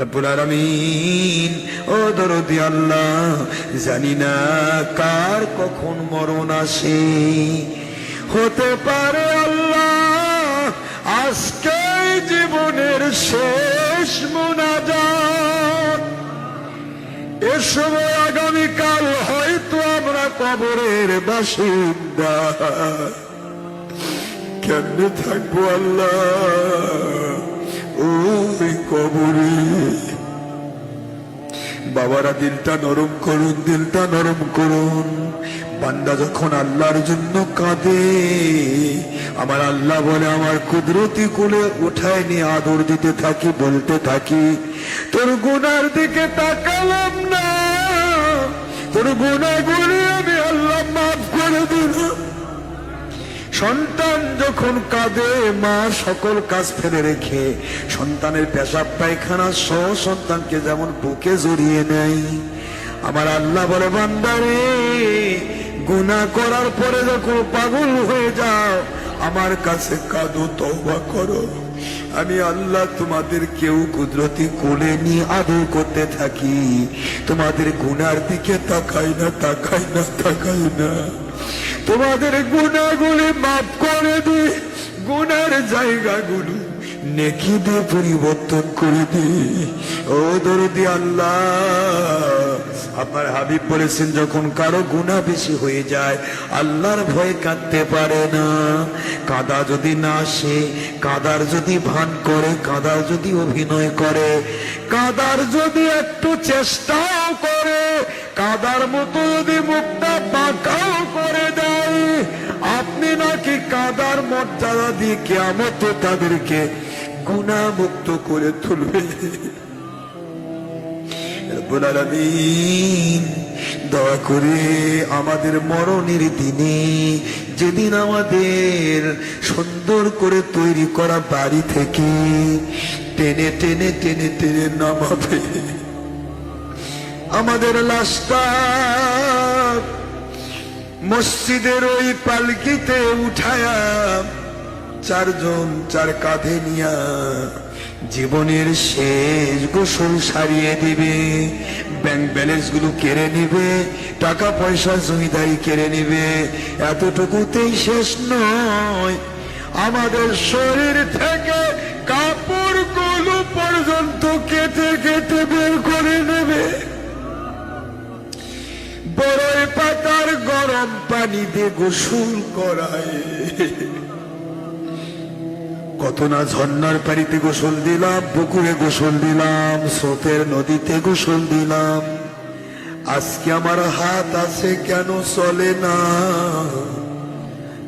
রব্বুল ও দরদি আল্লাহ, জানি না কার কখন মরণ আসে। হতে পারে আল্লাহ আজকে জীবনের শেষ মোনাজাত। এ সময় আগামীকাল হয়তো আমরা কবরের বাসিন্দা। কেমনে থাকব আল্লাহ? ওই কবরে। বাবারা, দিলটা নরম করুন, দিলটা নরম করুন। বান্দা যখন আল্লাহর জন্য কাঁদে, আমার আল্লাহ বলে, আমার কুদরতি কুলে উঠায় নিয়ে আদর দিতে থাকি, বলতে থাকি। তোর গুনার দিকে তাকালাম না, তোর গুণাগুলি আমি সন্তান যখন কাঁদে, মা সকল কাজ ফেলে রেখে সন্তানের পেশাব পায়খানা সহ সন্তানকে যেমন বুকে জড়িয়ে নেয়। আমার আল্লাহ বলে, বান্দারে, গুনাহ করার পরে যখন পাগল হয়ে যাও, আমার কাছে কাঁদো, তওবা করো। আমি আল্লাহ তোমাদের কেউ কুদরতি কোলে নিয়ে আদর করতে থাকি। তোমাদের গুনার দিকে তাকাই না তাকাই না তাকাই না। তোমাদের গুণাগুলি মাফ করে দি। গুণার জায়গাগুলো নেকি দিয়ে পরিবর্তন করে দি। ও দরদি আল্লাহ, আপনার হাবিব বলেছেন, যখন কারও গুণা বেশি হয়ে যায়, আল্লাহর ভয়ে কাঁদতে পারে না। কাদা যদি না আসে, কাদার যদি ভান করে, কাদার যদি অভিনয় করে, কাদার যদি একটু চেষ্টাও করে, কাদার মতো যদি মুখটা নাকি মর্যাদা দিয়ে কেমত তাদেরকে গুণামুক্ত করে তুলবে। দয়া করে আমাদের মরণের দিনে যেদিন আমাদের সুন্দর করে তৈরি করা বাড়ি থেকে টেনে টেনে টেনে টেনে নামাবে। আমাদের লাশটা মসজিদের ওই পালকিতে উঠায়া চারজন চার কাঁধে নিয়া জীবনের শেষ গোসল সারিয়ে দিবে। ব্যাংক ব্যালেন্সগুলো কেড়ে নিবে টাকা পয়সা জমিদারি কেড়ে নিবে। এতটুকুতেই শেষ নয়। আমাদের শরীর থেকে কাপড়গুলো পর্যন্ত কেটে কেটে বের করে নেবে। পাতার গরম পানি দিয়ে গোসল করায়। কত না ঝর্ণার পানিতে গোসল দিলাম, পুকুরে গোসল দিলাম, স্রোতের নদীতে গোসল দিলাম। আজকে আমার হাত আছে কেন চলে না?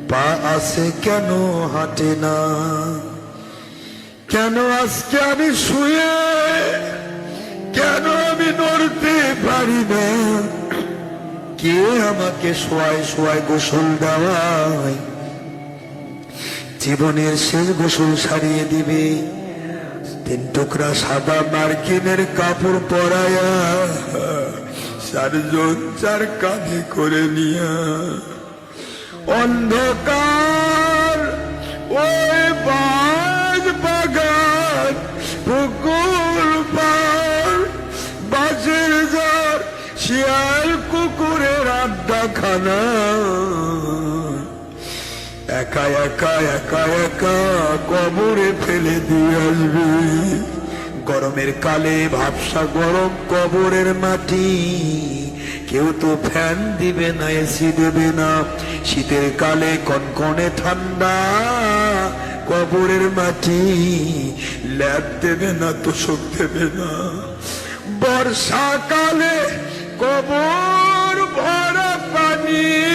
পা আছে কেন হাঁটে না? কেন আজকে আমি শুয়ে, কেন আমি নড়তে পারি না? কে আমাকে শোয়াই শোয়াই গোসল দেওয়ায়। জীবনের শেষ গোসল সারিয়ে দিবে। তিন টুকরা সাদা মার্কিনের কাপড় পরায়া, চারজন চার কাঁধে করে নিয়া। অন্ধকার, ওই বাজ বাগান, পুকুর পার বাজের যার শিয়াল কুকুরের আড্ডা খানা একা একা একা একা কবরে ফেলে দিয়ে আসবে। গরমের কালে ভাবসা গরম কবরের মাটি। কেউ তো ফ্যান দিবে না এসি দেবে না। শীতের কালে কনকনে ঠান্ডা কবরের মাটি। ল্যাব দেবে না, তোষক দেবে না। বর্ষাকালে কবর ভরা পানি